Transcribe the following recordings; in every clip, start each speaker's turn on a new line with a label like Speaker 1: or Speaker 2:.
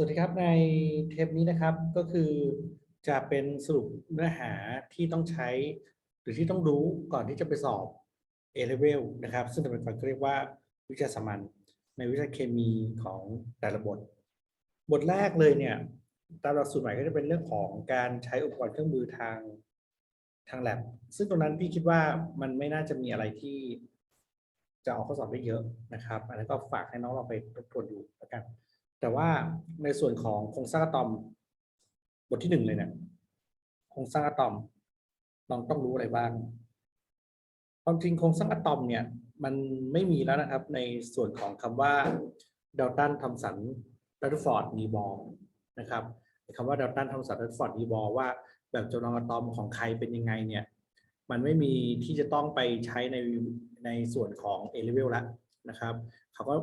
Speaker 1: สวัสดีครับในเทปนี้นะครับก็คือจะเป็นสรุปเนื้อหาที่ต้องใช้ หรือที่ต้องรู้ก่อนที่จะไปสอบ A level นะครับ ซึ่งจะเป็นการเรียกว่าวิชาสามัญในวิชาเคมีของแต่ละบท บทแรกเลยเนี่ยตามหลักสูตรใหม่ก็จะเป็นเรื่องของการใช้อุปกรณ์เครื่องมือทางทางแลบซึ่งตรงนั้นพี่คิดว่ามันไม่น่าจะมีอะไรที่ จะออกข้อสอบได้เยอะนะครับอันนั้นก็ฝากให้น้องเราไปทบทวนดูแล้วกัน แต่ว่าในส่วนของโครงสร้างอะตอม บทที่หนึ่งเลยเนี่ยโครงสร้างอะตอมน้องต้องรู้อะไรบ้างความจริงโครงสร้างอะตอมเนี่ย มันไม่มีแล้วนะครับ ในส่วนของคำว่าเดลตันทอมสันรัตฟอร์ดนีบอลนะครับคำว่าเดลตันทอมสันรัตฟอร์ดนีบอลว่า แบบจำลองอะตอมของใครเป็นยังไงเนี่ย มันไม่มีที่จะต้องไปใช้ในในส่วนของ A level แล้วนะครับ เขาก็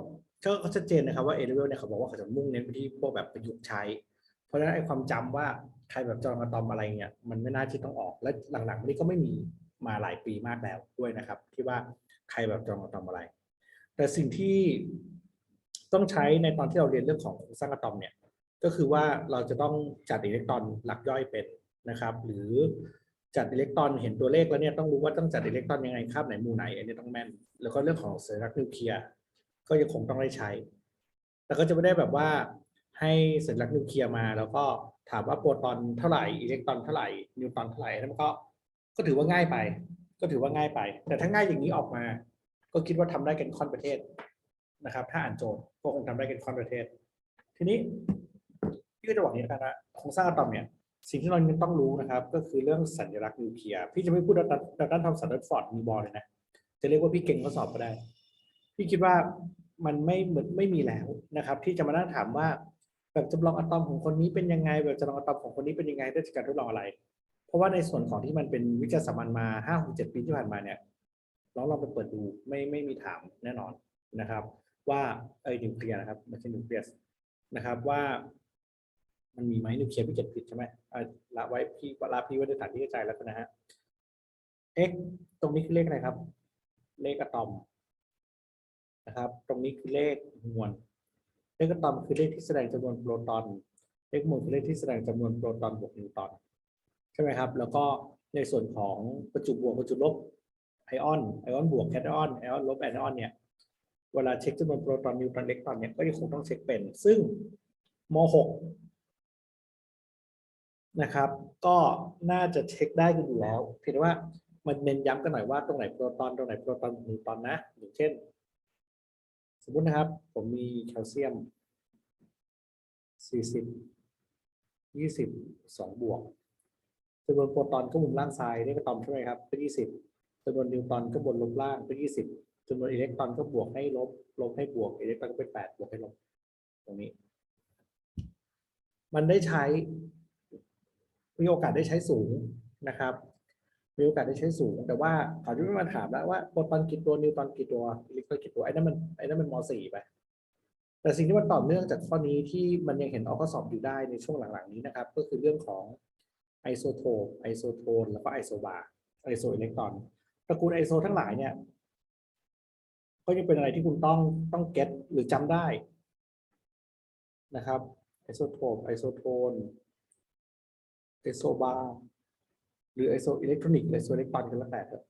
Speaker 1: ก็ก็ชัดเจนนะครับว่า A level เนี่ยเขาบอกว่าเขาจะมุ่งเน้นไปที่พวกแบบประยุกต์ใช้ เพราะฉะนั้นไอ้ความจำว่าใครแบบจอห์นอะตอมอะไรเนี่ยมันไม่น่าที่ต้องออกและหลังๆนี้ก็ไม่มีมาหลายปีมากแล้วด้วยนะครับ ที่ว่าใครแบบจอห์นอะตอมอะไร แต่สิ่งที่ต้องใช้ในตอนที่เราเรียนเรื่องของโครงสร้างอะตอมเนี่ยก็คือว่าเราจะต้องจัดอิเล็กตรอนหลักย่อยเป็นนะครับ หรือจัดอิเล็กตรอนเห็นตัวเลขแล้วเนี่ยต้องรู้ว่าต้องจัดอิเล็กตรอนยังไงคาบไหนมูไหนอันนี้ต้องแม่น แล้วก็เรื่องของสัญลักษณ์นิวเคลียร์ ก็ยังคงต้องได้ใช้ แต่ก็จะไม่ได้แบบว่าให้สัญลักษณ์นิวเคลียร์มา แล้วก็ถามว่าโปรตอนเท่าไหร่อิเล็กตรอนเท่าไหร่นิวตรอนเท่าไหร่นั่นก็ก็ถือว่าง่ายไป ก็ถือว่าง่ายไป แต่ถ้าง่ายอย่างนี้ออกมา ก็คิดว่าทำได้กันค่อนประเทศนะครับ ถ้าอ่านโจทย์ก็คงทำได้กันค่อนประเทศ ทีนี้พี่ก็จะบอกอย่างนี้นะครับโครงสร้างอะตอมเนี่ยสิ่งที่เราต้องรู้นะครับ ก็คือเรื่องสัญลักษณ์นิวเคลียร์พี่จะไม่พูดดัตดัตตันทอมสันดัตฟอร์ดมีบอลเลยนะจะเรียกว่าพี่เก่งข้อสอบก็ได้ พี่คิดว่า มันไม่เหมือนไม่มีแล้วนะครับ ที่จะมานั่งถามว่า แบบจำลองอะตอมของคนนี้เป็นยังไง แบบจำลองอะตอมของคนนี้เป็นยังไงได้จากการทดลองอะไร เพราะว่าในส่วนของที่มันเป็นวิจัยสามัญมาห้าหกเจ็ดปีที่ผ่านมาเนี่ยลองลองไปเปิดดูไม่ไม่มีถามแน่นอนนะครับ ว่าเอ้นิวเคลียร์นะครับไม่ใช่นิวเคลียสนะครับว่า มันมีไหมนิวเคลียร์พี่เจ็ดผิดใช่ไหมละไว้พี่ละพี่ไว้ในฐานที่เข้าใจแล้วนนะฮะ x ตรงนี้คือเลขอะไรครับ เลขอะตอม นะครับ ตรงนี้คือเลขมวลเลขอะตอมคือเลขที่แสดงจำนวนโปรตอน เลขมวลคือเลขที่แสดงจำนวนโปรตอนบวกนิวตอนใช่ไหมครับ แล้วก็ในส่วนของประจุบวกประจุลบไอออนไอออนบวกแคทออนไอออนลบแอนออนเนี่ยเวลาเช็คจำนวนโปรตอนนิวตรอนเล็กตอนเนี่ยก็ยังคงต้องเช็คเป็น ซึ่งม .6 นะครับ ก็น่าจะเช็คได้กันอยู่แล้วเพียงแต่ว่ามันเน้นย้ำกันหน่อยว่าตรงไหนโปรตอนตรงไหนโปรตอนนิวตรอนนะอย่างเช่น สมมตินะครับ ผมมีแคลเซียม 40 20 2 บวกจำนวนโปรตอนก็มุมล่างซ้ายเลขอะตอมใช่ไหมครับเป็น20จำนวนนิวตรอนก็บนลบล่างเป็น20จำนวนอิเล็กตรอนก็บวกให้ลบ ลบให้บวกอิเล็กตรอนก็เป็น8บวกให้ลบตรงนี้ มันได้ใช้มีโอกาสได้ใช้สูงนะครับ มีโอกาสได้ใช้สูง แต่ว่าเขาจะไม่มาถามแล้วว่าโปรตอนกี่ตัวนิวตอนกี่ตัวอิเล็กตรอนกี่ตัวไอ้นั่นมันไอ้นั่นมันม .4 ไปแต่สิ่งที่มันต่อเนื่องจากข้อนี้ที่มันยังเห็นออกข้อสอบอยู่ได้ในช่วงหลังๆนี้นะครับ ก็คือเรื่องของไอโซโทปไอโซโทนแล้วก็ไอโซบาร์ไอโซอิเล็กตรอนตระกูลไอโซทั้งหลายเนี่ยก็ยังเป็นอะไรที่คุณต้องต้องเก็ตหรือจำได้นะครับไอโซโทปไอโซโทนไอโซบาร์ หรือไอโซอิเล็กทรอนิกส์ไอโซอิเล็กตรอนกันแล้วแต่เถอะ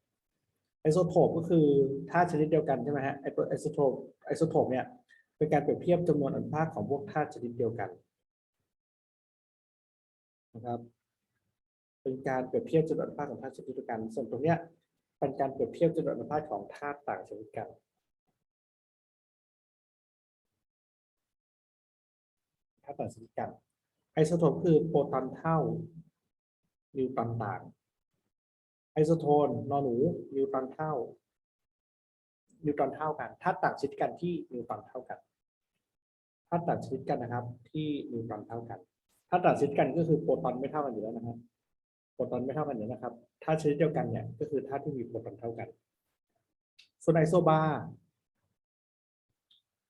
Speaker 1: ไอโซโทปก็คือธาตุชนิดเดียวกันใช่ไหมฮะไอไอโซโทปไอโซโทปเนี่ยเป็นการเปรียบเทียบจำนวนอนุภาคของพวกธาตุชนิดเดียวกันนะครับ เป็นการเปรียบเทียบจำนวนอนุภาคของธาตุชนิดเดียวกัน ส่วนตรงเนี้ยเป็นการเปรียบเทียบจำนวนอนุภาคของธาตุต่างชนิดกันธาตุต่างชนิดกันไอโซโทปคือโปรตอนเท่า นิวตรอนต่าง ไอโซโทนนอหนูนิวตรอนเท่า นิวตรอนเท่ากันธาตุต่างชนิดกันที่นิวตรอนเท่ากันธาตุต่างชนิดกันนะครับ ที่นิวตรอนเท่ากันธาตุต่างชนิดกันก็คือโปรตอนไม่เท่ากันอยู่แล้วนะครับโปรตอนไม่เท่ากันอยู่นะครับธาตุชนิดเดียวกันเนี่ยก็คือธาตุที่มีโปรตอนเท่ากันส่วนไอโซบาร์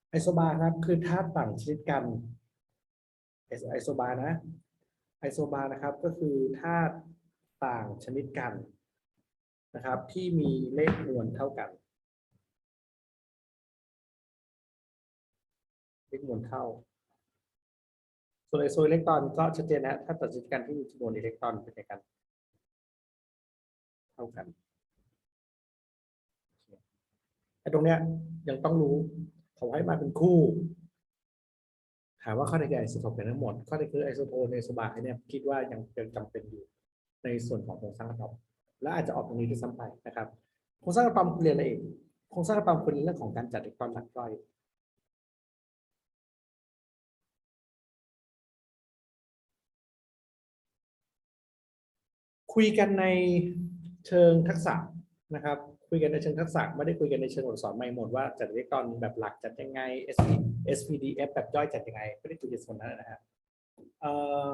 Speaker 1: ไอโซบาร์ครับคือธาตุต่างชนิดกันไอโซไอโซบาร์นะ ไอโซบาร์นะครับก็คือธาตุต่างชนิดกันนะครับ ที่มีเลขมวลเท่ากัน เลขมวลเท่า ส่วนไอโซอิเล็กตรอนก็ชัดเจนนะถ้าตัดสินกันที่มีจำนวนอิเล็กตรอนเป็นไงกัน เท่ากันไอ้ตรงเนี้ยยังต้องรู้เขาให้มาเป็นคู่ ถามว่าข้อใดคือไอโซโทปเป็นทั้งหมด ข้อใดคือไอโซโทปในสบายเนี่ยคิดว่ายังยังจำเป็นอยู่ในส่วนของโครงสร้างอะตอมและอาจจะออกตรงนี้ด้วยซ้ำไปนะครับโครงสร้างอะตอมคุณเรียนอะไรเองโครงสร้างอะตอมคุณเรียนเรื่องของการจัดอิเล็กตรอนหลักย่อยคุยกันในเชิงทักษะนะครับ คุยกันในเชิงทักษะไม่ได้คุยกันในเชิงอักษรไม่หมดว่าจัดอิเล็กตรอนแบบหลักจัดยังไง SP SPDF แบบย่อยจัดยังไงไม่ได้คุยกันส่วนนั้นนะฮะเอ่อ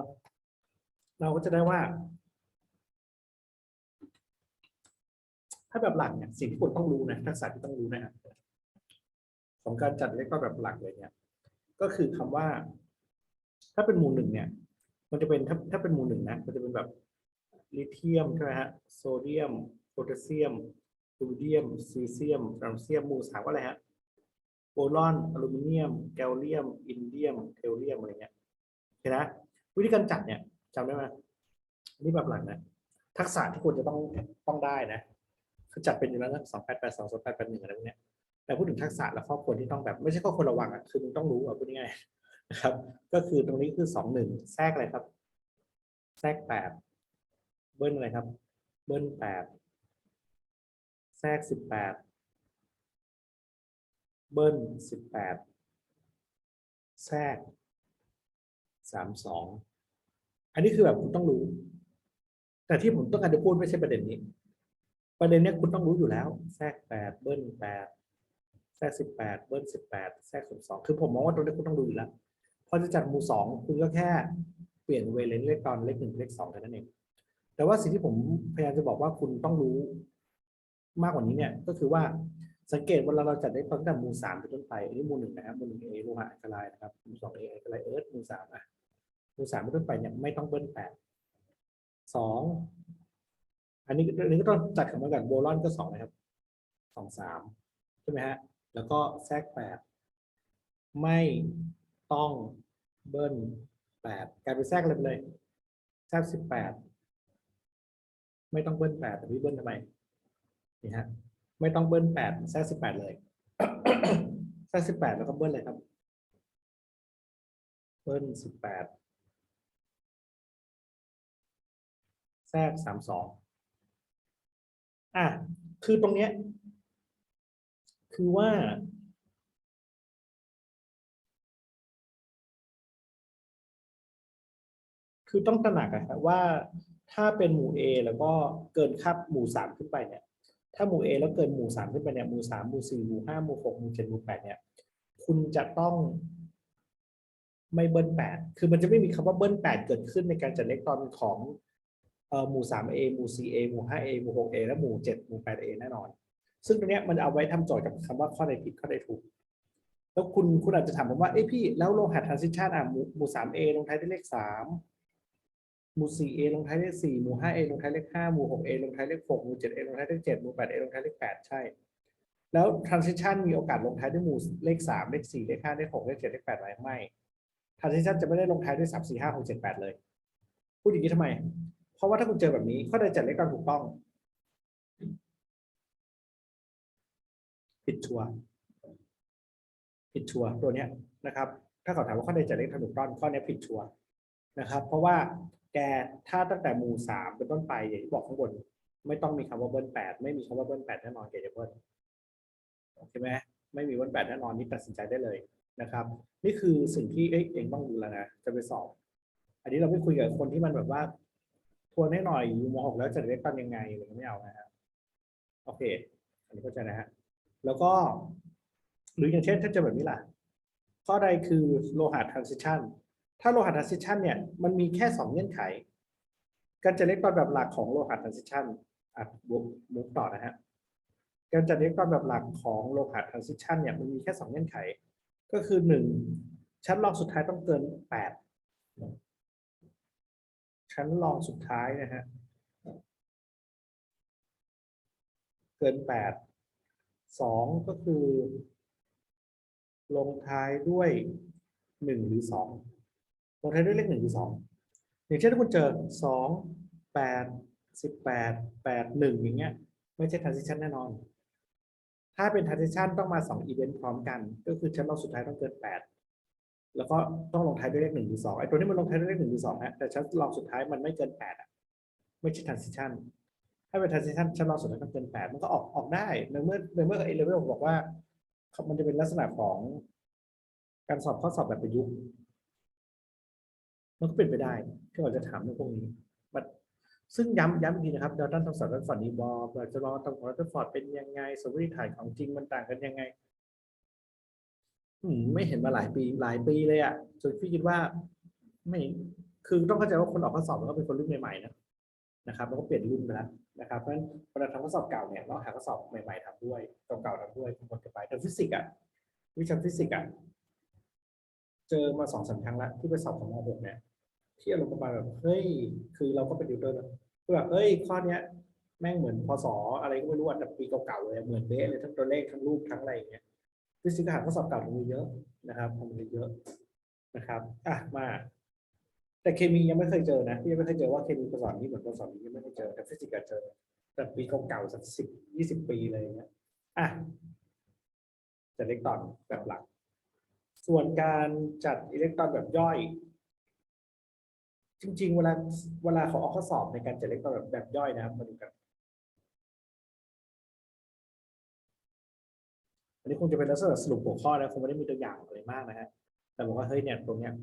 Speaker 1: เราก็จะได้ว่า ถ้าแบบหลักเนี่ยสิ่งที่คุณต้องรู้นะทักษะที่ต้องรู้นะครับของการจัดอิเล็กรแบบหลักเลยเนี่ย ก็คือคำว่า ถ้าเป็นหมู่หนึ่งเนี่ย มันจะเป็นถ้าถ้าเป็นหมู่หนึ่งนะมันจะเป็นแบบลิเธียมใช่ไหมฮะโซเดียมโพแทสเซียม รูเดียมซีเซียมแคลเซียมมู่สามก็อะไรฮะโบรอนอลูมิเนียม แกลเลียม อินเดียมเทลเลียมอะไรเงี้ยเห็นนะวิธีการจัดเนี่ยจำได้ไหมนี่แบบหลังนะ ทักษะที่ควรจะต้องต้องได้นะคือจัดเป็นอยู่แล้วนะสองแปดแปดสองสองแปดแปดหนึ่งอะไรพวกเนี้ยแต่พูดถึงทักษะและข้อควรที่ต้องแบบ ไม่ใช่ข้อควรระวังอะคือมึงต้องรู้อะพูดง่ายๆนะครับ ก็คือตรงนี้คือสองหนึ่งแทรกอะไรครับ แทรกแปดเบิ้ลอะไรครับ เบิ้ลแปด แทรกสิบแปดเบิ้ลสิบแปดแทรกสามสองอันนี้คือแบบคุณต้องรู้ แต่ที่ผมต้องการจะพูดไม่ใช่ประเด็นนี้ ประเด็นเนี้ยคุณต้องรู้อยู่แล้ว แทรกแปดเบิ้ลแปดแทรกสิบแปดเบิ้ลสิบแปดแทรกสิบสองคือผมมองว่าตรงนี้คุณต้องรู้อยู่แล้วพอจะจัดหมู่สองคุณก็แค่เปลี่ยนเวเลนเลขตอนเลขหนึ่งเลขสองแค่นั้นเองแต่ว่าสิ่งที่ผมพยายามจะบอกว่าคุณต้องรู้ มากกว่านี้เนี่ยก็คือว่าสังเกตเวลาเราจัดได้ตั้งแต่หมู่สามเป็นต้นไปอันนี้หมู่หนึ่งนะครับหมู่หนึ่งเอโลหะอัลคาไลนะครับหมู่สองเออัลคาไลเอิร์ธหมู่สามอะหมู่สามเป็นต้นไปเนี่ยไม่ต้องเบิ้ลแปดสองอันนี้อันนี้ก็ต้องจัดกับมาก่อนโบรอนก็สองนะครับสองสามใช่ไหมฮะแล้วก็แทรกแปดไม่ต้องเบิ้ลแปดกลายเป็นแทรกเลยเลยแทรกสิบแปดไม่ต้องเบิ้ลแปดแต่พี่เบิ้ลทำไม นี่ฮะไม่ต้องเบิ้ลแปดแทรกสิบแปดเลยแทรกสิบแปดแล้วก็เบิ้ลเลยครับ เบิ้ลสิบแปดแทรกสามสองอะคือตรงเนี้ย คือว่าคือต้องตระหนักอะครับว่าถ้าเป็นหมู่ A แล้วก็เกินค่าหมู่สามขึ้นไปเนี่ย ถ้าหมู่ A แล้วเกินหมู่สามขึ้นไปเนี่ยหมู่สามหมู่สี่หมู่ห้าหมู่หกหมู่เจ็ดหมู่แปดเนี่ย คุณจะต้องไม่เบิ้ลแปดคือมันจะไม่มีคำว่าเบิ้ลแปดเกิดขึ้นในการจัดเลขตอนของเอ่อหมู่สาม A หมู่สี่ A หมู่ห้า A หมู่หก A และหมู่เจ็ดหมู่แปด A แน่นอน ซึ่งตรงเนี้ยมันเอาไว้ทำโจทย์กับคำว่าข้อใดผิดข้อใดถูก แล้วคุณคุณอาจจะถามผมว่าเอ้พี่แล้วโลหะ transition อะหมู่หมู่สาม A ลงท้ายด้วยเลขสาม หมู่ 4A ลงท้ายเลข4หมู่ 5A ลงท้ายเลข5หมู่ 6A ลงท้ายเลข6หมู่ 7A ลงท้ายเลข7หมู่ 8A ลงท้ายเลข8ใช่ แล้ว transition มีโอกาสลงท้ายด้วยหมู่เลข 3 เลข 4 เลข 5 เลข 6 เลข 7 เลข8ไหมไม่ transition จะไม่ได้ลงท้ายด้วย 3 4 5 6 7 8 เลย พูดอย่างนี้ทำไม เพราะว่าถ้าคุณเจอแบบนี้ข้อใดจัดเลขการถูกต้อง ผิดชัวร์ผิดชัวร์ตัวเนี้ยนะครับ ถ้าเขาถามว่าข้อใดจัดเลขถูกต้องข้อนี้ผิดชัวร์นะครับ เพราะว่า แกถ้าตั้งแต่หมู่สามเป็นต้นไปอย่างที่บอกข้างบน ไม่ต้องมีคำว่าเบิ้ลแปดไม่มีคำว่าเบิ้ลแปดแน่นอนแกจะเบิ้ลโอเคไหมไม่มีเบิ้ลแปดแน่นอนนี่ตัดสินใจได้เลยนะครับ นี่คือสิ่งที่เอ้ยเองต้องรู้แล้วนะจะไปสอบ อันนี้เราไม่คุยกับคนที่มันแบบว่าทวนให้หน่อยอยู่มหกแล้วจะเรียกกันยังไงอะไรไม่เอานะฮะโอเค อันนี้เข้าใจนะฮะแล้วก็ หรืออย่างเช่นถ้าจะแบบนี้ล่ะข้อใดคือโลหะ transition ถ้าโลหะ transition เนี่ยมันมีแค่สองเงื่อนไข การจัดเล็กตอนแบบหลักของโลหะ transition อะบุกมุกต่อนะฮะการจัดเล็กตอนแบบหลักของโลหะ transition เนี่ยมันมีแค่สองเงื่อนไข ก็คือหนึ่งชั้นรองสุดท้ายต้องเกินแปดชั้นรองสุดท้ายนะฮะเกินแปดสองก็คือ ลงท้ายด้วยหนึ่งหรือสอง ลงท้ายด้วยเลขหนึ่งหรือสองอย่างเช่นถ้าคุณเจอสองแปดสิบแปดแปดหนึ่งอย่างเงี้ย ไม่ใช่ transition แน่นอน ถ้าเป็น transition ต้องมาสอง event พร้อมกัน ก็คือชั้นรอบสุดท้ายต้องเกินแปดแล้วก็ต้องลงท้ายด้วยเลขหนึ่งหรือสองไอ้ตัวนี้มันลงท้ายด้วยเลขหนึ่งหรือสองฮะแต่ชั้นรอบสุดท้ายมันไม่เกินแปดอะไม่ใช่ transition ถ้าเป็น transition ชั้นรอบสุดท้ายต้องเกินแปดมันก็ออกออกได้ในเมื่อในเมื่อ A level บอกว่า มันจะเป็นลักษณะของการสอบข้อสอบแบบประยุกต์ มันก็เป็นไปได้ที่เราจะถามเรื่องพวกนี้มันซึ่งย้ำย้ำอีกทีนะครับดาวตันทำสอบรัตฟอร์ดนีบอลเราจะรอทำของรัตฟอร์ดเป็นยังไงสมมติฐานของจริงมันต่างกันยังไงอืมไม่เห็นมาหลายปีหลายปีเลยอะ่ะจนพี่คิดว่า ไม่คือต้องเข้าใจว่าคนออกข้อสอบมันก็เป็นคนรุ่นใหม่ๆนะนะครับแล้วก็เปลี่ยนรุ่นไปแล้วนะครับเพราะฉะนั้นเวลาทำข้อสอบเก่าเนี่ยเราหาข้อสอบใหม่ๆทำด้วยเก่าทำด้วยทุกคนกันไปแต่ฟิสิกส์อะวิชาฟิสิกส์อะเจอมาสองสามครั้งแล้วที่ไปสอบของม .6 เนี่ย ที่อารมณ์ประมาณแบบเฮ้ยคือเราก็เป็นดิวเตอร์นะคือแบบเฮ้ยข้อเนี้ยแม่งเหมือนพศอะไรก็ไม่รู้อะแต่ปีเก่าๆเลยเหมือนเดะเลยทั้งตัวเลขทั้งรูปทั้งอะไรอย่างเงี้ยฟิสิกส์หาข้อสอบเก่ามันมีเยอะนะครับมันมีเยอะนะครับอะมาแต่เคมียังไม่เคยเจอนะพี่ยังไม่เคยเจอว่าเคมีข้อสอบนี้เหมือนข้อสอบนี้ยังไม่เคยเจอแต่ฟิสิกส์เจอ แต่ปีเก่าๆสักสิบยี่สิบปีเลยอย่างเงี้ยอะจัดอิเล็กตรอนแบบหลัก ส่วนการจัดอิเล็กตรอนแบบย่อย จริง ๆ เวลาเวลาเขาออกข้อสอบในการจัดเล็กตอนแบบแบบย่อยนะครับมาดูกัน อันนี้คงจะเป็นลักษณะสรุปหัวข้อนะคงไม่ได้มีตัวอย่างอะไรมากนะฮะแต่บอกว่าเฮ้ยเนี่ยตรงเนี้ย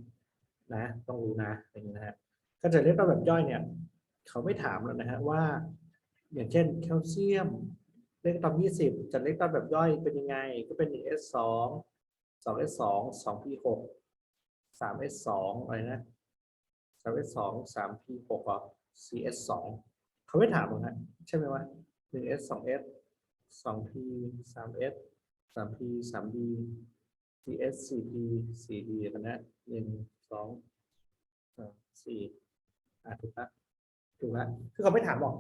Speaker 1: นะต้องรู้นะอย่างนี้นะฮะการจัดเล็กตอนแบบย่อยเนี่ยเขาไม่ถามแล้วนะฮะว่า อย่างเช่นแคลเซียมเลขตอนยี่สิบจัดเลขตอนแบบย่อยเป็นยังไง ก็เป็นหนึ่ง S สองสอง S สองสอง P หกสาม S สองอะไรนะ สาม S สองสาม P หกอะ CS สสองเขาไม่ถามหรอกนะใช่ไหมวะหนึ่ง S สสอง S สสอง P สาม S สสาม P สาม D CS สี่ P สี่ D กันนะหนึ่งสองสามสี่อะถูกละถูกละคือเขาไม่ถามหรอก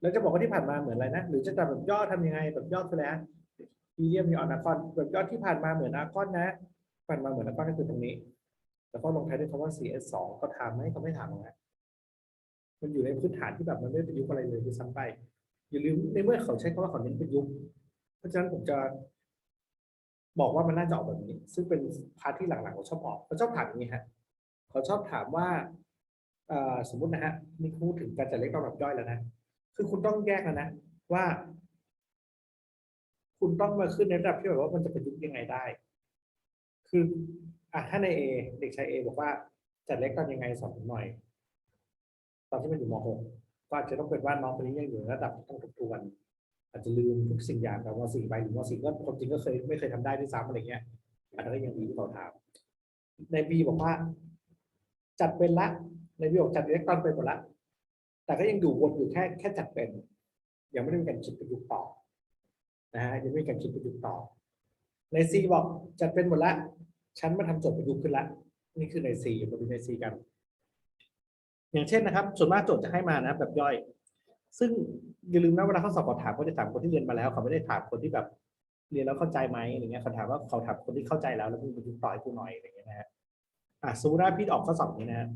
Speaker 1: แล้วจะบอกว่าที่ผ่านมาเหมือนอะไรนะ หรือจะจับแบบย่อทำยังไงแบบย่อคืออะไรนะอีเลียมมีออนอาคอนแบบย่อที่ผ่านมาเหมือนอาคอนนะผ่านมาเหมือนอาคอนก็คือตรงนี้ แล้วก็ลงท้ายด้วยคำว่า CS สองก็ถามไหมเขาไม่ถามหรอกนะมันอยู่ในพื้นฐานที่แบบมันไม่ประยุกต์อะไรเลยคือซ้ำไปอย่าลืมในเมื่อเขาใช้คำว่าเขาเน้นประยุกต์เพราะฉะนั้นผมจะ บอกว่ามันน่าจะออกแบบนี้ ซึ่งเป็นพาร์ทที่หลังๆเขาชอบออกเขาชอบถามอย่างนี้ฮะเขาชอบถามว่าสมมตินะฮะนี่พูดถึงการจัดเล็กตอนแบบย่อยแล้วนะคือคุณต้องแยกแล้วนะว่า คุณต้องมาขึ้นในระดับที่แบบว่ามันจะประยุกต์ยังไงได้ คือ อะถ้าในเอเด็กชายเอบอกว่าจัดเล็กตอนยังไงสอนผมหน่อย ตอนที่มันอยู่ม .6 ก็อาจจะต้องเป็นว่าน้องคนนี้ยังอยู่ในระดับต้องทบทวน อาจจะลืมทุกสิ่งอย่างแต่ม .4 ไปหรือม .4 ก็ความจริงก็เคยไม่เคยทำได้ด้วยซ้ำอะไรเงี้ยอันนั้นก็ยังดีที่เขาถามในบีบอกว่า จัดเป็นละ ในบีบอกจัดอิเล็กตรอนเป็นหมดละ แต่ก็ยังอยู่วนอยู่แค่แค่จัดเป็น ยังไม่ได้มีการคิดประยุกต์ต่อนะฮะยังไม่มีการคิดประยุกต์ต่อ ในซีบอกจัดเป็นหมดละ ฉันมาทำโจทย์ประยุกต์ขึ้นละนี่คือในซีมาดูในซีกัน อย่างเช่นนะครับ ส่วนมากโจทย์จะให้มานะแบบย่อย ซึ่งอย่าลืมนะเวลาเขาสอบเขาถามเขาจะถามคนที่เรียนมาแล้ว เขาไม่ได้ถามคนที่แบบเรียนแล้วเข้าใจไหมอะไรเงี้ยเขาถามว่าเขาถามคนที่เข้าใจแล้วแล้วมึงประยุกต์ต่อให้กูหน่อยอะไรเงี้ยนะฮะอะสมมติว่าพี่ออกข้อสอบนี้นะฮะ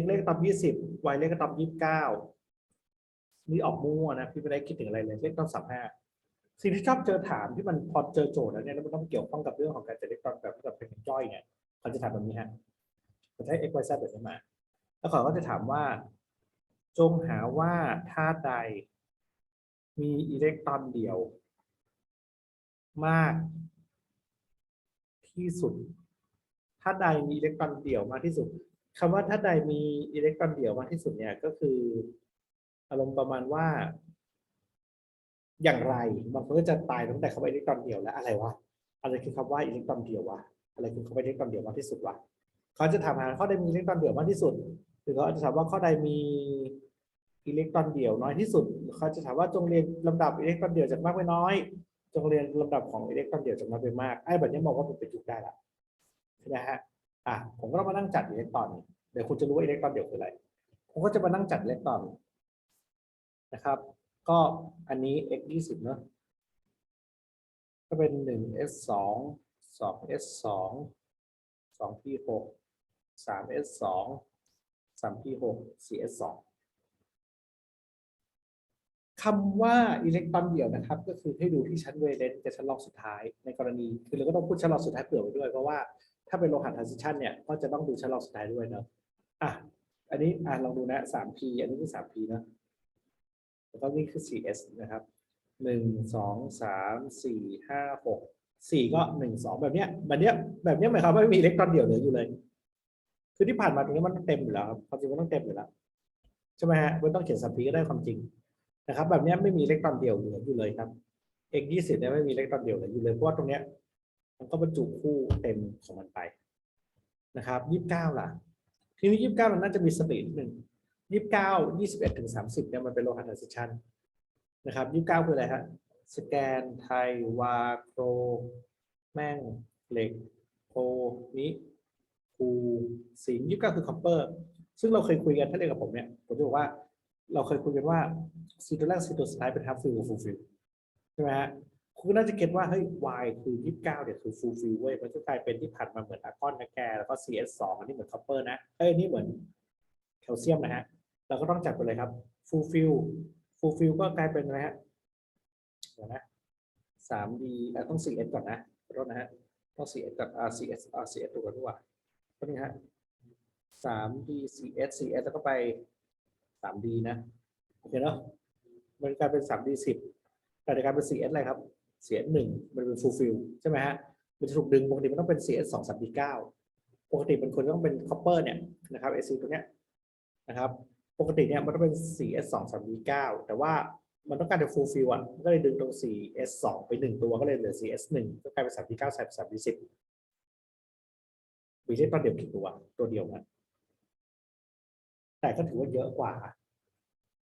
Speaker 1: x เลขตอบยี่สิบ y เลขตอบยี่สิบเก้านี่ออกมั่วนะพี่ไม่ได้คิดถึงอะไรเลยเลขตอบสามห้า สิ่งที่ชอบเจอถามที่มันพอเจอโจทย์แล้วเนี่ยแล้วมันต้องเกี่ยวข้องกับเรื่องของการจัดเลขตอนแบบแบบเป็นย่อยเนี่ยเขาจะถามแบบนี้ฮะเขาใช้ x y z แบบนี้มา แล้วเขาก็จะถามว่า จงหาว่าธาตุใด มีอิเล็กตรอนเดียว มากที่สุดธาตุใดมีอิเล็กตรอนเดี่ยวมากที่สุดคำว่าถ้าใดมีอิเล็กตรอนเดี่ยวมากที่สุดเนี่ยก็คือ อารมณ์ประมาณว่า อย่างไรบางคนก็จะตายตั้งแต่คำว่าอิเล็กตรอนเดี่ยวแล้วอะไรวะอะไรคือคำว่าอิเล็กตรอนเดี่ยววะอะไรคือคำว่าอิเล็กตรอนเดี่ยวมากที่สุดวะเขาจะถามหาข้อใดมีอิเล็กตรอนเดี่ยวมากที่สุด หรือเขาจะถามว่าข้อใดมีอิเล็กตรอนเดี่ยวน้อยที่สุดหรือเขาจะถามว่าจงเรียนลำดับอิเล็กตรอนเดี่ยวจากมากไปน้อย จงเรียนลำดับของอิเล็กตรอนเดี่ยวจากน้อยไปมากไอ้แบบนี้มองว่าเป็นประยุได้ละใช่ไหมฮะอะผมก็ต้องมานั่งจัดอิเล็กตรอนเดี๋ยวคุณจะรู้ว่าอิเล็กตรอนเดี่ยวคืออะไรผมก็จะมานั่งจัดอิเล็กตรอนนะครับ ก็อันนี้ x ยี่สิบเนอะก็เป็นหนึ่ง s สองสอง s สองสอง p หกสาม s สองสาม p หกสี่ s สองคำว่าอิเล็กตรอนเดี่ยวนะครับ ก็คือให้ดูที่ชั้นเวเลนกับชั้นรองสุดท้ายในกรณีคือเราก็ต้องพูดชั้นรองสุดท้ายเผื่อไว้ด้วยเพราะว่าถ้าเป็นโลหะทรานซิชันเนี่ยก็จะต้องดูชั้นรองสุดท้ายด้วยเนาะอะอันนี้อะลองดูนะสาม p อันนี้คือสาม p นะ แล้วก็นี่คือ 4s นะครับหนึ่งสองสามสี่ห้าหกสี่ก็หนึ่งสองแบบเนี้ยแบบเนี้ยแบบเนี้ยหมายความว่าไม่มีอิเล็กตรอนเดี่ยวเหลืออยู่เลย คือที่ผ่านมาตรงนี้มันเต็มอยู่แล้วครับความจริงมันต้องเต็มอยู่แล้วใช่ไหมฮะไม่ต้องเขียนสัมพีก็ได้ความจริงนะครับ แบบเนี้ยไม่มีอิเล็กตรอนเดี่ยวเหลืออยู่เลยครับ x ยี่สิบเนี่ยไม่มีอิเล็กตรอนเดี่ยวเหลืออยู่เลยเพราะว่าตรงเนี้ยมันก็บรรจุคู่เต็มของมันไปนะครับยี่สิบเก้าล่ะ ทีนี้ยี่สิบเก้ามันน่าจะมีสปีดหนึ่ง ยี่สิบเก้ายี่สิบเอ็ดถึงสามสิบเนี่ยมันเป็นโลหะทรานซิชันนะครับยี่สิบเก้าคืออะไรฮะสแกนไทยวาโครแม่งเหล็กโพนิคูสิงยี่สิบเก้าคือคอปเปอร์ซึ่งเราเคยคุยกันถ้าเรียนกับผมเนี่ยผมจะบอกว่าเราเคยคุยกันว่าซีตัวแรกซีตัวสุดท้ายเป็นฮับฟิลฟูลฟิลใช่ไหมฮะคุณก็น่าจะเก็ตว่าเฮ้ย y คือยี่สิบเก้าเนี่ยคือฟูลฟิลเว้ยมันก็กลายเป็นที่ผ่านมาเหมือนอะกอนนะแกแล้วก็ cs สองอันนี้เหมือนคอปเปอร์นะเอ้ยนี่เหมือนแคลเซียมนะฮะ เราก็ต้องจับไปเลยครับฟูลฟิลฟูลฟิลก็กลายเป็นอะไรฮะเดี๋ยวนะสามดีต้อง 4s ก่อนนะขอโทษนะฮะต้อง 4s กับ rcs rcs ตัวกันด้วยก็นี่ฮะสาม d สี่ s สี่ s แล้วก็ไปสาม d นะโอเคเนาะมันกลายเป็นสาม d สิบแต่การเป็นสี่ s อะไรครับสี่ s หนึ่งมันเป็น fulfill ใช่ไหมฮะมันจะถูกดึงปกติมันต้องเป็นสี่ s สองสาม d เก้าปกติมันควรต้องเป็น copper เนี่ยนะครับ ac ตัวเนี้ยนะครับ ปกติเนี่ยมันต้องเป็นสี่ s สองสาม d เก้าแต่ว่ามันต้องการจะ fulfill อะก็เลยดึงตรงสี่ s สองไปหนึ่งตัวก็เลยเหลือสี่ s หนึ่งก็กลายเป็นสาม d เก้าใส่สาม d สิบมีเช่นตอนเดียวกี่ตัว ตัวเดียวนะแต่ก็ถือว่าเยอะกว่า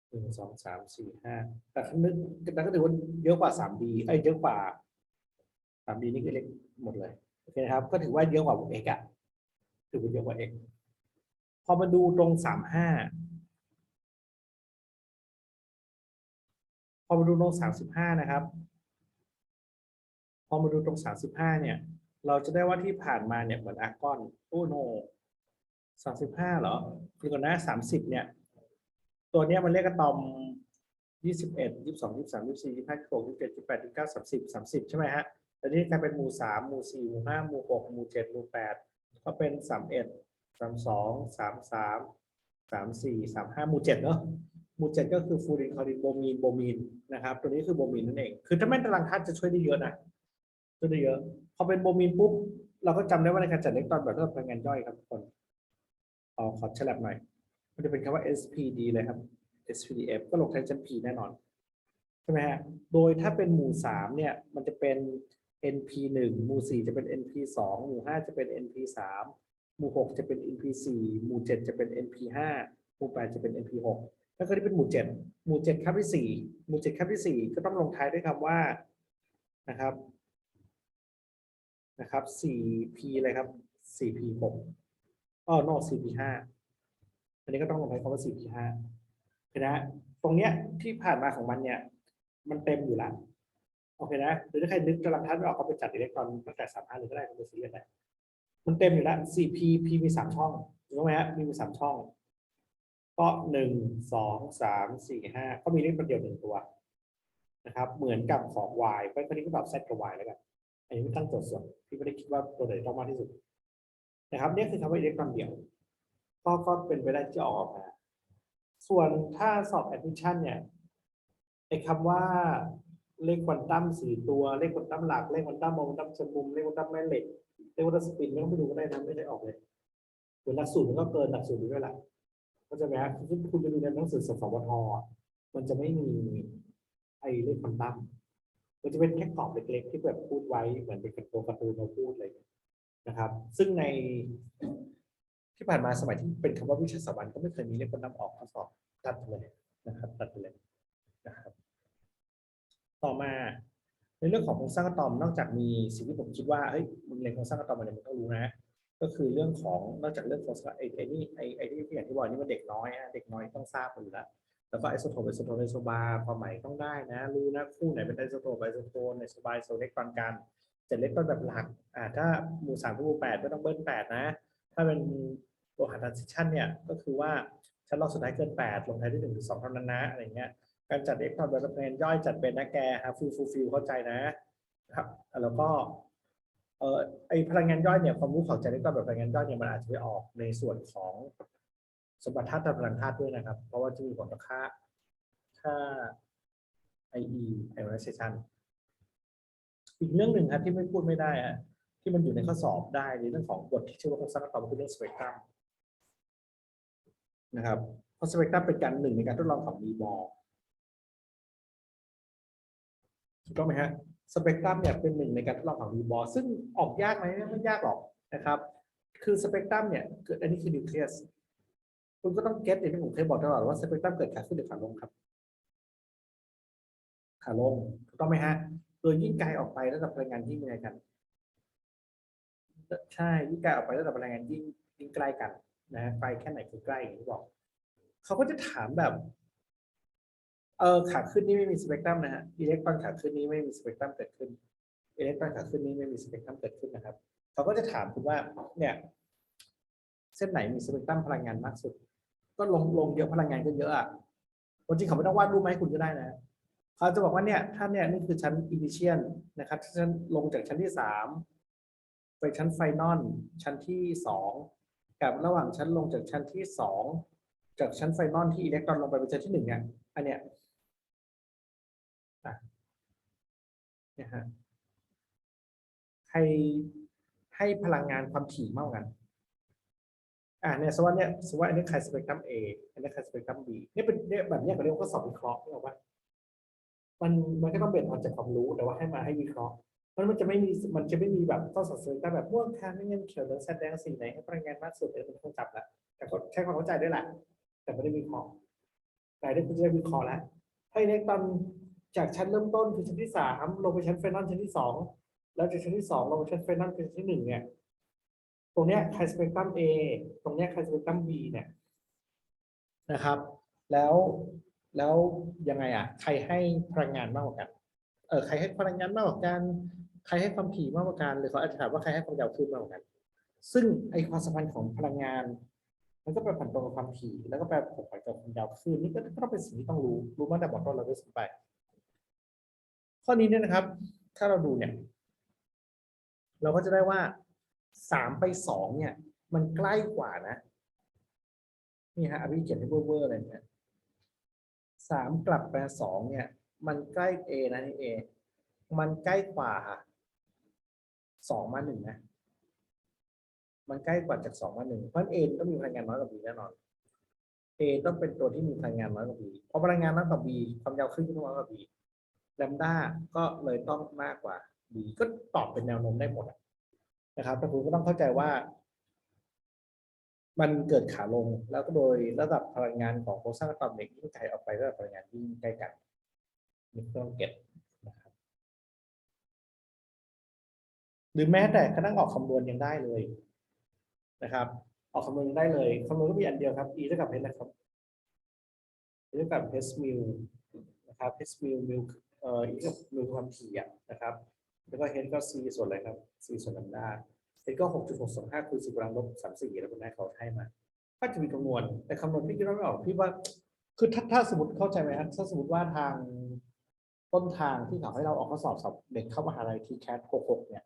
Speaker 1: หนึ่งสองสามสี่ห้าแต่ถ้านึกแต่ก็ถือว่าเยอะกว่าสามดีไอ้เยอะกว่าสามดีนี่ก็เล็กหมดเลยโอเคนะครับ ก็ถือว่าเยอะกว่าเอกอะถือว่าเยอะกว่าเอกพอมาดูตรงสามห้า พอมาดูตรงสามสิบห้านะครับ พอมาดูตรงสามสิบห้าเนี่ย เราจะได้ว่าที่ผ่านมาเนี่ยเหมือนอาร์กอนโอ้โนสามสิบห้าเหรอคือก่อนหน้าสามสิบเนี่ย ตัวเนี้ยมันเลขอะตอมยี่สิบเอ็ดยี่สิบสองยี่สิบสามยี่สิบสี่ยี่สิบห้ายี่สิบหกยี่สิบเจ็ดยี่สิบแปดยี่สิบเก้าสามสิบสามสิบใช่ไหมฮะแต่นี่กลายเป็นหมู่สามหมู่สี่หมู่ห้าหมู่หกหมู่เจ็ดหมู่แปดก็เป็นสามเอ็ดสามสองสามสามสามสี่สามห้าหมู่เจ็ดเนาะ หมู่เจ็ดก็คือฟูรินคลอรินโบมีนโบมีนนะครับ ตัวนี้คือโบมีนนั่นเอง คือถ้าแม่นตารางธาตุจะช่วยได้เยอะนะช่วยได้เยอะ พอเป็นโบมีนปุ๊บ เราก็จำได้ว่าในการจัดเล็กตอนแบบเรื่องพลังงานย่อยครับทุกคนขอขอฉลับหน่อย มันจะเป็นคำว่า SPD เลยครับ SPDF ก็ลงท้ายชั้น P แน่นอน ใช่ไหมฮะ โดยถ้าเป็นหมู่สามเนี่ย มันจะเป็น NP หนึ่งหมู่สี่จะเป็น NP สองหมู่ห้าจะเป็น NP สามหมู่หกจะเป็น NP สี่หมู่เจ็ดจะเป็น NP ห้าหมู่แปดจะเป็น NP หก แล้วก็ที่เป็นหมู่เจ็ดหมู่เจ็ดคาบที่สี่หมู่เจ็ดคาบที่สี่ก็ต้องลงท้ายด้วยคำว่านะครับนะครับ 4P อะไรครับ 4P หกอ๋อ no CP5 อันนี้ก็ต้องลงไปคำว่า CP5 โอเคนะ ตรงเนี้ยที่ผ่านมาของมันเนี่ย มันเต็มอยู่ล้วโอเคนะหรือถ้าใครนึกกำลังทัดไม่ออกก็ไปจัดอิเล็กตรอนตั้งแต่สามห้าเลยก็ได้ก็ไปซื้อกันได้มันเต็มอยู่แล้ว CP P มีสามช่องถูกไหมฮะมีมีสามช่อง ก็หนึ่งสองสามสี่ห้าก็มีเลขตัวเดียวหนึ่งตัวนะครับ เหมือนกับของ Y เพราะฉะนั้นก็ตอบ Z กับ Y แล้วกัน อันนี้ไม่ตั้งโจทย์ส่วนพี่ไม่ได้คิดว่าตัวไหนต้องมากที่สุดนะครับนี่คือคำว่าอิเล็กตรอนเดียวก็ก็เป็นไปได้ที่จะออกมา ส่วนถ้าสอบ admission เนี่ยไอ้คำว่าเลขควอนตัมสี่ตัว เลขควอนตัมหลัก เลขควอนตัมโมเมนตัมจมุม เลขควอนตัมแม่เหล็ก เลขควอนตัมสปินไม่ต้องไปดูก็ได้นะไม่ได้ออกเลยส่วนหลักสูตรมันก็เกินหลักสูตรไปด้วยแหละ ก็จะไหมครับคือคุณไปดูในหนังสือสสวทมันจะไม่มีไอ้เลขควอนตัมมันจะเป็นแค่กรอบเล็กๆ ที่แบบพูดไว้เหมือนเป็นตัวการ์ตูนเราพูดเงี้ยนะครับ ซึ่งในที่ผ่านมาสมัยที่เป็นคำว่าวิชาสถาบันก็ไม่เคยมีเลขคนนำออกข้อสอบตัดเลยนะครับ ตัดเลยนะครับ ต่อมาในเรื่องของโครงสร้างอะตอมนอกจากมีสิ่งที่ผมคิดว่าเฮ้ยมึงเรียนโครงสร้างอะตอมมาเนี่ยมึงต้องรู้นะ ก็คือเรื่องของนอกจากเรื่องโครงสร้างไอ้ไอ้นี่ไอ้ไอ้ที่อย่างที่บอกนี่มันเด็กน้อยอะเด็กน้อยต้องทราบอยู่แล้วแล้วก็ไอโซโทปไอโซโทปไอโซบาร์ความหมายต้องได้นะ รู้นะคู่ไหนเป็นไอโซโทปไอโซโทนไอโซบาร์ไอโซเล็กตอนกันจะเล็กต้นแบบหลักอ่าถ้าหมู่สามกับหมู่แปดไม่ต้องเบิ้ลแปดนะ ถ้าเป็นโลหะ transition เนี่ยก็คือว่าชั้นรองสุดท้ายเกิน8ลงท้ายด้วย1หรือ2เท่านั้นนะอะไรเงี้ยการจัดเอ็กซ์ตร้าแบบเป็นย่อยจัดเป็นนะแกฮะฟูฟูฟิลเข้าใจนะครับแล้วก็ เอ่อไอพลังงานย่อยเนี่ยความรู้ของจัดเอ็กซ์ตร้าแบบพลังงานย่อยเนี่ยมันอาจจะไปออกในส่วนของสมบัติธาตุพลังธาตุด้วยนะครับ เพราะว่าจะมีผลต่อค่าค่า IE ionization อีกเรื่องหนึ่งครับที่ไม่พูดไม่ได้อะที่มันอยู่ในข้อสอบได้ในเรื่องของบทที่ชื่อว่าโครงสร้างอะตอมคือเรื่องสเปกตรัมนะครับเพราะสเปกตรัมเป็นการหนึ่งในการทดลองของมีบอลถูกต้องไหมฮะ สเปกตรัมเนี่ยเป็นหนึ่งในการทดลองของมีบอซึ่งออกยากไหมไม่ยากหรอกนะครับ คือสเปกตรัมเนี่ยเกิดอันนี้คือนิวเคลียสคุณก็ต้องเก็ตอย่างที่ผมเคยบอกตลอดว่าสเปกตรัมเกิดขาขึ้นหรือขาลงครับ ขาลงถูกต้องไหมฮะโดยยิ่งไกลออกไประดับพลังงานยิ่งยังไงกัน ใช่ยิ่งไกลออกไประดับพลังงานยิ่งยิ่งใกล้กันนะฮะไกลแค่ไหนคือใกล้อย่างที่บอกเขาก็จะถามแบบ เออขาขึ้นนี่ไม่มีสเปกตรัมนะฮะอิเล็กตรอนขาขึ้นนี้ไม่มีสเปกตรัมเกิดขึ้นอิเล็กตรอนขาขึ้นนี้ไม่มีสเปกตรัมเกิดขึ้นนะครับเขาก็จะถามคุณว่าเนี่ยเส้นไหนมีสเปกตรัมพลังงานมากสุด ก็ลงลงเยอะพลังงานก็เยอะอะจริงเขาไม่ต้องวาดรูปมาให้คุณก็ได้นะเขาจะบอกว่าเนี่ยถ้าเนี่ยนี่คือชั้นอินิเชียนนะครับชั้นลงจากชั้นที่สามไปชั้นไฟนอลชั้นที่สองกับระหว่างชั้นลงจากชั้นที่สองจากชั้นไฟนอลที่อิเล็กตรอนลงไปเป็นชั้นที่หนึ่งเนี่ยอันเนี้ยอะเนี่ยฮะให้ให้พลังงานความถี่มากกว่ากัน อ่าเนี่ยสมมติว่าเนี่ยสมมติว่าอันนี้ใครสเปกตรัม A อันนี้ใครสเปกตรัม B เนี่ยเป็นเนี่ยแบบเนี้ยเขาเรียกว่าสอบวิเคราะห์นี่หรอกว่ามันมันก็ต้องเป็นออกจากความรู้แต่ว่าให้มาให้วิเคราะห์มันมันจะไม่มีมันจะไม่มีแบบต้องสัดส่วนแบบม่วงทางไม่เงินเขียวเหลืองแสดงสีไหนให้พลังงานมากสุดเออมันต้องจับแล้วแต่ก็ใช้ความเข้าใจได้แหละแต่ไม่ได้วิเคราะห์แต่ได้คุณจะได้วิเคราะห์แล้วให้เล็กตอน จากชั้นเริ่มต้นคือชั้นที่สามลงไปชั้นไฟนอลชั้นที่สองแล้วจากชั้นที่สองลงไปชั้นไฟนอลเป็นชั้นที่หนึ่งเนี่ยตรงเนี้ยไคสเปกตรัม A ตรงเนี้ยไคสเปกตรัม B เนี่ยนะครับ แล้วแล้วยังไงอะ ใครให้พลังงานมากกว่ากัน เออใครให้พลังงานมากกว่ากัน ใครให้ความถี่มากกว่ากันหรือเขาอาจจะถามว่าใครให้ความยาวคลื่นมากกว่ากัน ซึ่งไอความสัมพันธ์ของพลังงาน มันก็แปรผันตรงกับความถี่แล้วก็แปรผันกับความยาวคลื่นนี่ก็ต้องเป็นสิ่งที่ต้องรู้รู้มาแต่บอต้นเราด้วยซ้ำไป ข้อนี้เนี่ยนะครับ ถ้าเราดูเนี่ย เราก็จะได้ว่าสามไปสองเนี่ย มันใกล้กว่านะ นี่ฮะอภิเขียนให้เวอร์ๆอะไรเนี่ยสามกลับไปสองเนี่ย มันใกล้เอนะนี่เอมันใกล้กว่าสองมาหนึ่งนะ มันใกล้กว่าจากสองมาหนึ่งเพราะเอต้องมีพลังงานน้อยกว่าบีแน่นอนเอต้องเป็นตัวที่มีพลังงานน้อยกว่าบีเพราะพลังงานน้อยกว่าบีความยาวคลื่นก็ต้องน้อยกว่าบี แลมด้าก็เลยต้องมากกว่าบีก็ตอบเป็นแนวโน้มได้หมดนะครับแต่คุณก็ต้องเข้าใจว่า มันเกิดขาลงแล้วก็โดยระดับพลังงานของโครงสร้างอะตอมเล็กยิ่งไกลออกไประดับพลังงานยิ่งใกล้กันนี่ก็ต้องเก็ตนะครับหรือแม้แต่กระทั่งออกคำนวณยังได้เลยนะครับออกคำนวณยังได้เลยคำนวณก็มีอันเดียวครับ e เท่ากับ h นะครับ e เท่ากับ h mu นะครับ h mu mu เอ่อ e เท่ากับ mu ความถี่อะนะครับ แล้วก็ h ก็ c ส่วนอะไรครับ c ส่วนลำดา h ก็หกจุดหกสองห้าคูณสิบกำลังลบสามสี่แล้วคุณแม่เขาให้มาถ้าจะมีคำนวณ แต่คำนวณพี่คิดว่าไม่ออกพี่ว่า คือถ้าถ้าสมมติเข้าใจไหมครับถ้าสมมติว่าทางต้นทางที่เขาให้เราออกข้อสอบสอบเด็กเข้ามหาลัยทีแคสหกหกเนี่ย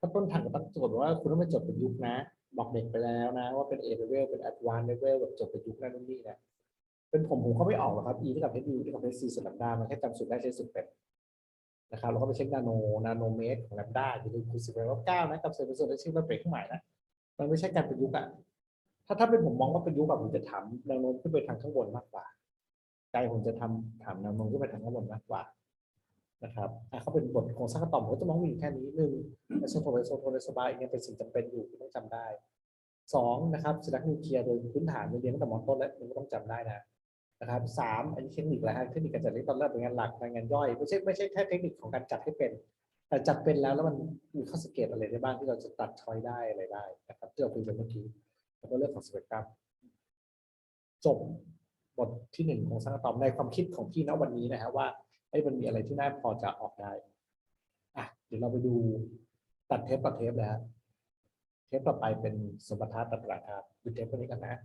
Speaker 1: ถ้าต้นทางก็ต้องจดว่าคุณต้องมาจบเป็นยุคนะ บอกเด็กไปแล้วนะ ว่าเป็น A level เป็น advanced level แบบจบเป็นยุคนั่นนู่นนี่นะ เป็นผมผมก็ไม่ออกหรอกครับ e เท่ากับ h u เท่ากับ h c ส่วนลำดามันแค่จำสูตรได้ใช้สูตรเป็นนะครับเราก็ไปเช็คนาโนนาโนเมตรของแลมดาอย่าลืมคูณสิบไปว่าเก้านะกับเศษเป็นส่วนและชื่อมันเป็นเครื่องหมายนะมันไม่ใช่การประยุกต์อะถ้าถ้าเป็นผมมองว่าประยุกต์แบบผมจะถามแนวโน้มขึ้นไปทางข้างบนมากกว่าใจผมจะทำถามแนวโน้มขึ้นไปทางข้างบนมากกว่านะครับอะเขาเป็นบทโครงสร้างอะตอมก็จะมองมีอยู่แค่นี้หนึ่งไอโซโทไอโซโทไอโซบาร์ยังเป็นสิ่งจำเป็นอยู่คุณต้องจำได้สองนะครับสลักนิวเคลียร์โดยพื้นฐานเรียนตั้งแต่มอต้นแล้วมันก็ต้องจำได้นะ นะครับสามอันนี้เทคนิคแล้วฮะเทคนิคการจัดเล็กตอนแรกเป็นงานหลักเป็นงานย่อยไม่ใช่ไม่ใช่แค่เทคนิคของการจัดให้เป็นแต่จัดเป็นแล้วแล้วมันมีข้อสังเกตอะไรได้บ้างที่เราจะตัดชอยได้อะไรได้นะครับที่เราคุยกันเมื่อกี้แล้วก็เรื่องของสเปกตรัมจบบทที่หนึ่งของสร้างอะตอมในความคิดของพี่ณวันนี้นะฮะว่าไอ้มันมีอะไรที่น่าพอจะออกได้อะเดี๋ยวเราไปดูตัดเทปตัดเทปแล้วเทปต่อไปเป็นสมรรถะตัดราคาคือเทปวันนี้กันนะ